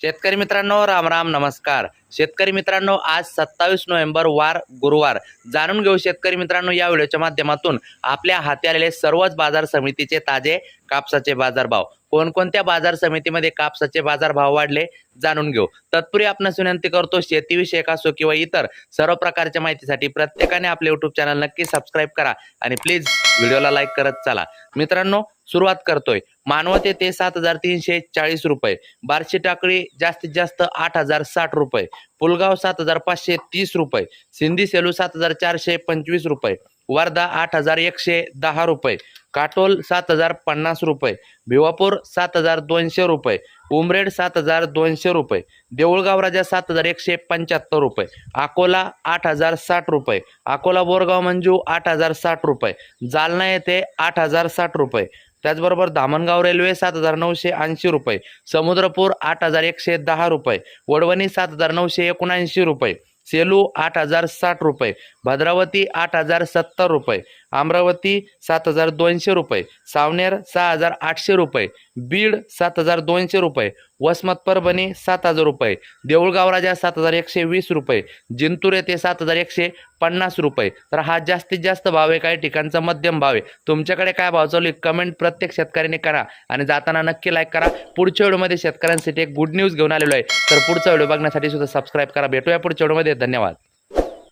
शेतकरी मित्रांनो राम राम नमस्कार. शेतकरी मित्रांनो आज सत्तावीस नोव्हेंबर वार गुरुवार. जाणून घेऊ शेतकरी मित्रांनो या व्हिडिओच्या माध्यमातून आपल्या हाती आलेले सर्वच बाजार समितीचे ताजे कापसाचे बाजारभाव. कोणकोणत्या बाजार समितीमध्ये कापसाचे बाजारभाव वाढले जाणून घेऊ. तत्पूर्वी आपण विनंती करतो शेतीविषयक असो किंवा इतर सर्व प्रकारच्या माहितीसाठी प्रत्येकाने आपले युट्यूब चॅनल नक्की सबस्क्राईब करा आणि प्लीज व्हिडिओला लाईक करत चला. मित्रांनो सुरुवात करतोय. मानवत येथे सात हजार तीनशे चाळीस रुपये. बार्शी टाकळी जास्तीत जास्त आठ हजार साठ रुपये. पुलगाव सात हजार पाचशे तीस रुपये. सिंधी सेलू सात हजार चारशे पंचवीस रुपये. वर्धा आठ हजार एकशे दहा रुपये. काटोल सात हजार पन्नास रुपये. भिवापूर सात हजार दोनशे रुपये. उमरेड सात हजार दोनशे रुपये. देऊळगाव राजा सात हजार एकशे पंच्याहत्तर रुपये. अकोला आठ हजार साठ रुपये. अकोला बोरगाव मंजू आठ हजार साठ रुपये. जालना येथे आठ हजार साठ रुपये. त्याचबरोबर धामणगाव रेल्वे सात हजार नऊशे ऐंशी रुपये समुद्रपूर आठ हजार एकशे दहा रुपये वडवणी सात हजार नऊशे एकोणऐंशी रुपये सेलू आठ हजार साठ रुपये भद्रावती आठ हजार सत्तर रुपये अमरावती सात हजार दोनशे रुपये सावनेर सहा हजार आठशे रुपये बीड सात हजार दोनशे रुपये वसमत परभणी सात हजार रुपये देऊळगाव राजा सात हजार एकशे वीस रुपये जिंतूर येथे सात हजार एकशे पन्नास रुपये. तर हा जास्तीत जास्त भाव आहे काही ठिकाणचा मध्यम भाव आहे. तुमच्याकडे काय भाव चालू आहे? कमेंट प्रत्येक शेतकऱ्याने करा आणि जाताना नक्की लाईक करा. पुढच्या व्हिडिओमध्ये शेतकऱ्यांसाठी एक गुड न्यूज घेऊन आलेलो आहे. तर पुढचा व्हिडिओ बघण्यासाठी सुद्धा सबस्क्राईब करा. भेटूया पुढच्या व्हिडिओमध्ये. धन्यवाद.